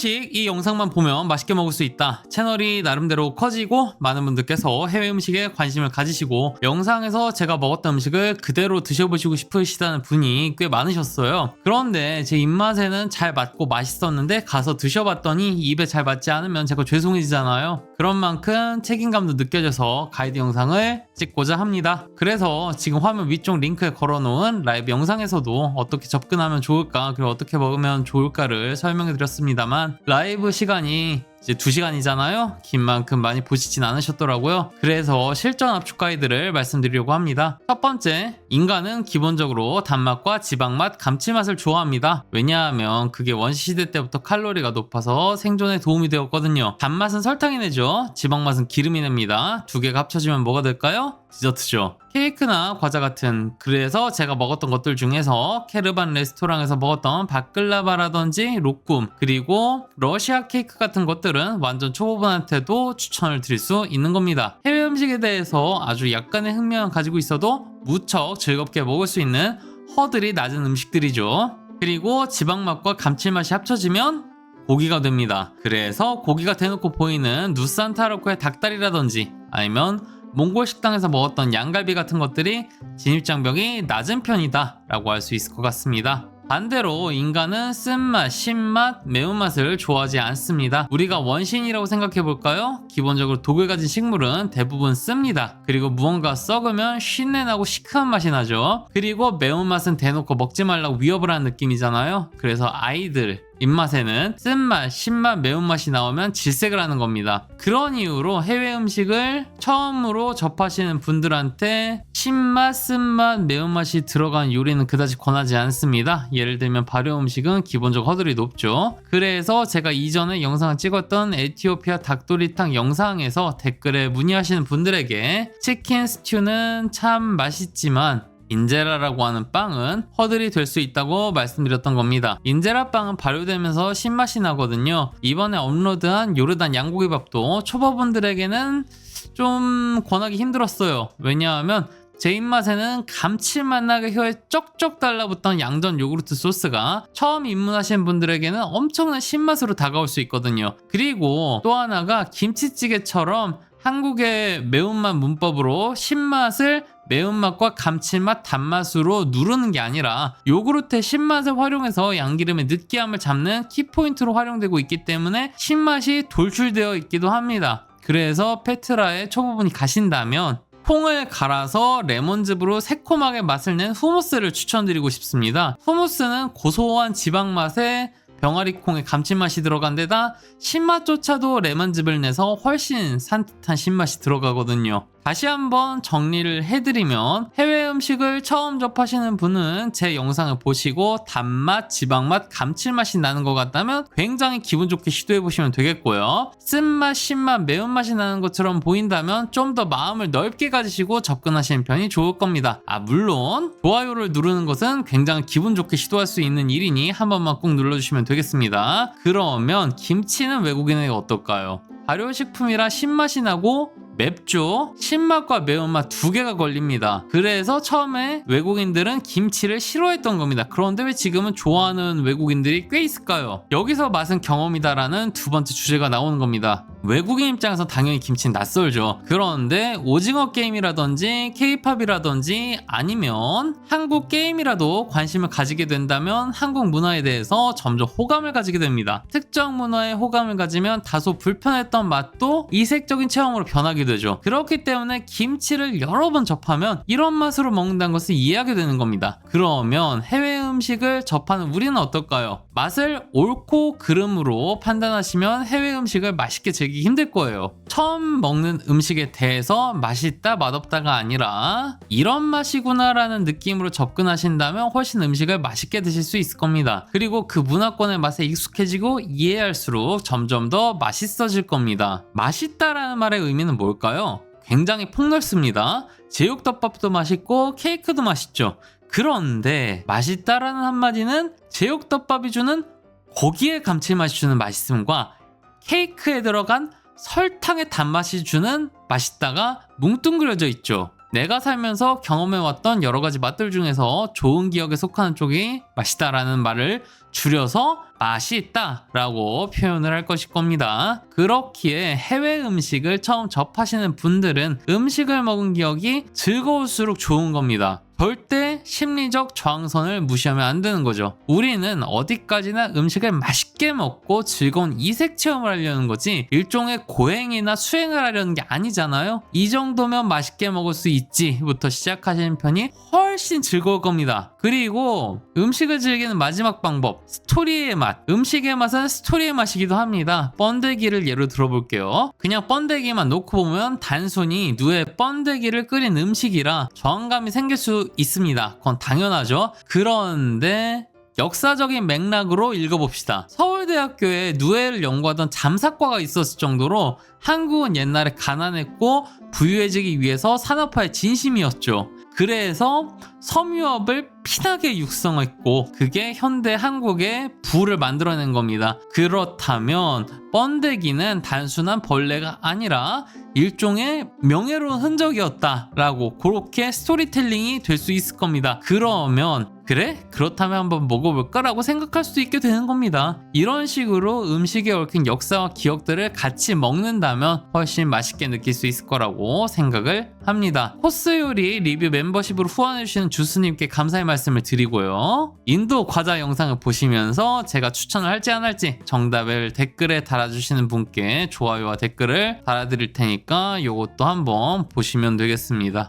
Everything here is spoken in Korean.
음식 이 영상만 보면 맛있게 먹을 수 있다. 채널이 나름대로 커지고 많은 분들께서 해외 음식에 관심을 가지시고 영상에서 제가 먹었던 음식을 그대로 드셔보시고 싶으시다는 분이 꽤 많으셨어요. 그런데 제 입맛에는 잘 맞고 맛있었는데 가서 드셔봤더니 입에 잘 맞지 않으면 제가 죄송해지잖아요. 그런 만큼 책임감도 느껴져서 가이드 영상을 찍고자 합니다. 그래서 지금 화면 위쪽 링크에 걸어놓은 라이브 영상에서도 어떻게 접근하면 좋을까 그리고 어떻게 먹으면 좋을까를 설명해 드렸습니다만 라이브 시간이 이제 2시간이잖아요. 긴 만큼 많이 보시진 않으셨더라고요. 그래서 실전 압축 가이드를 말씀드리려고 합니다. 첫 번째, 인간은 기본적으로 단맛과 지방맛, 감칠맛을 좋아합니다. 왜냐하면 그게 원시시대 때부터 칼로리가 높아서 생존에 도움이 되었거든요. 단맛은 설탕이 내죠. 지방맛은 기름이 냅니다. 두 개가 합쳐지면 뭐가 될까요? 디저트죠. 케이크나 과자 같은 그래서 제가 먹었던 것들 중에서 케르반 레스토랑에서 먹었던 바클라바라든지 로꿈 그리고 러시아 케이크 같은 것들은 완전 초보분한테도 추천을 드릴 수 있는 겁니다. 해외 음식에 대해서 아주 약간의 흥미만 가지고 있어도 무척 즐겁게 먹을 수 있는 허들이 낮은 음식들이죠. 그리고 지방맛과 감칠맛이 합쳐지면 고기가 됩니다. 그래서 고기가 대놓고 보이는 누산타르코의 닭다리라든지 아니면 몽골 식당에서 먹었던 양갈비 같은 것들이 진입장벽이 낮은 편이다 라고 할 수 있을 것 같습니다. 반대로 인간은 쓴맛, 신맛, 매운맛을 좋아하지 않습니다. 우리가 원신이라고 생각해 볼까요? 기본적으로 독을 가진 식물은 대부분 씁니다. 그리고 무언가 썩으면 쉰내 나고 시큼한 맛이 나죠. 그리고 매운맛은 대놓고 먹지 말라고 위협을 하는 느낌이잖아요. 그래서 아이들, 입맛에는 쓴맛, 신맛, 매운맛이 나오면 질색을 하는 겁니다. 그런 이유로 해외 음식을 처음으로 접하시는 분들한테 신맛, 쓴맛, 매운맛이 들어간 요리는 그다지 권하지 않습니다. 예를 들면 발효 음식은 기본적으로 허들이 높죠. 그래서 제가 이전에 영상을 찍었던 에티오피아 닭도리탕 영상에서 댓글에 문의하시는 분들에게 치킨 스튜는 참 맛있지만 인제라라고 하는 빵은 허들이 될 수 있다고 말씀드렸던 겁니다. 인제라 빵은 발효되면서 신맛이 나거든요. 이번에 업로드한 요르단 양고기밥도 초보분들에게는 좀 권하기 힘들었어요. 왜냐하면 제 입맛에는 감칠맛 나게 혀에 쩍쩍 달라붙던 양전 요구르트 소스가 처음 입문하신 분들에게는 엄청난 신맛으로 다가올 수 있거든요. 그리고 또 하나가 김치찌개처럼 한국의 매운맛 문법으로 신맛을 매운맛과 감칠맛, 단맛으로 누르는 게 아니라 요구르트의 신맛을 활용해서 양기름의 느끼함을 잡는 키포인트로 활용되고 있기 때문에 신맛이 돌출되어 있기도 합니다. 그래서 페트라에 초보분이 가신다면 콩을 갈아서 레몬즙으로 새콤하게 맛을 낸 후무스를 추천드리고 싶습니다. 후무스는 고소한 지방 맛에 병아리콩의 감칠맛이 들어간 데다 신맛조차도 레몬즙을 내서 훨씬 산뜻한 신맛이 들어가거든요. 다시 한번 정리를 해드리면 해외 음식을 처음 접하시는 분은 제 영상을 보시고 단맛, 지방맛, 감칠맛이 나는 것 같다면 굉장히 기분 좋게 시도해보시면 되겠고요. 쓴맛, 신맛, 매운맛이 나는 것처럼 보인다면 좀 더 마음을 넓게 가지시고 접근하시는 편이 좋을 겁니다. 아 물론 좋아요를 누르는 것은 굉장히 기분 좋게 시도할 수 있는 일이니 한 번만 꼭 눌러주시면 되겠습니다. 그러면 김치는 외국인에게 어떨까요? 발효식품이라 신맛이 나고 맵죠. 신맛과 매운맛 두 개가 걸립니다. 그래서 처음에 외국인들은 김치를 싫어했던 겁니다. 그런데 왜 지금은 좋아하는 외국인들이 꽤 있을까요? 여기서 맛은 경험이다라는 두 번째 주제가 나오는 겁니다. 외국인 입장에서 당연히 김치는 낯설죠. 그런데 오징어 게임이라든지 케이팝이라든지 아니면 한국 게임이라도 관심을 가지게 된다면 한국 문화에 대해서 점점 호감을 가지게 됩니다. 특정 문화에 호감을 가지면 다소 불편했던 맛도 이색적인 체험으로 변하게 되죠. 그렇기 때문에 김치를 여러 번 접하면 이런 맛으로 먹는다는 것을 이해하게 되는 겁니다. 그러면 해외 음식을 접하는 우리는 어떨까요? 맛을 옳고 그름으로 판단하시면 해외 음식을 맛있게 즐기기 힘들 거예요. 처음 먹는 음식에 대해서 맛있다, 맛없다가 아니라 이런 맛이구나라는 느낌으로 접근하신다면 훨씬 음식을 맛있게 드실 수 있을 겁니다. 그리고 그 문화권의 맛에 익숙해지고 이해할수록 점점 더 맛있어질 겁니다. 맛있다라는 말의 의미는 뭘까요? 굉장히 폭넓습니다. 제육덮밥도 맛있고 케이크도 맛있죠. 그런데 맛있다라는 한마디는 제육덮밥이 주는 고기의 감칠맛이 주는 맛있음과 케이크에 들어간 설탕의 단맛이 주는 맛있다가 뭉뚱그려져 있죠. 내가 살면서 경험해왔던 여러 가지 맛들 중에서 좋은 기억에 속하는 쪽이 맛있다라는 말을 줄여서 맛있다라고 표현을 할 것일 겁니다. 그렇기에 해외 음식을 처음 접하시는 분들은 음식을 먹은 기억이 즐거울수록 좋은 겁니다. 절대 심리적 저항선을 무시하면 안 되는 거죠. 우리는 어디까지나 음식을 맛있게 먹고 즐거운 이색 체험을 하려는 거지 일종의 고행이나 수행을 하려는 게 아니잖아요. 이 정도면 맛있게 먹을 수 있지부터 시작하시는 편이 훨씬 즐거울 겁니다. 그리고 음식을 즐기는 마지막 방법 스토리의 맛. 음식의 맛은 스토리의 맛이기도 합니다. 번데기를 예로 들어볼게요. 그냥 번데기만 놓고 보면 단순히 누에 번데기를 끓인 음식이라 저항감이 생길 수 있습니다. 그건 당연하죠. 그런데 역사적인 맥락으로 읽어봅시다. 서울대학교에 누에를 연구하던 잠사과가 있었을 정도로 한국은 옛날에 가난했고 부유해지기 위해서 산업화의 진심이었죠. 그래서 섬유업을 피나게 육성했고 그게 현대 한국의 부를 만들어낸 겁니다. 그렇다면 번데기는 단순한 벌레가 아니라 일종의 명예로운 흔적이었다라고 그렇게 스토리텔링이 될 수 있을 겁니다. 그러면 그래? 그렇다면 한번 먹어볼까 라고 생각할 수 있게 되는 겁니다. 이런 식으로 음식에 얽힌 역사와 기억들을 같이 먹는다면 훨씬 맛있게 느낄 수 있을 거라고 생각을 합니다. 코스 요리 리뷰 멤버십으로 후원해주시는 주스님께 감사의 말씀을 드리고요. 인도 과자 영상을 보시면서 제가 추천을 할지 안 할지 정답을 댓글에 달아주시는 분께 좋아요와 댓글을 달아드릴 테니까 이것도 한번 보시면 되겠습니다.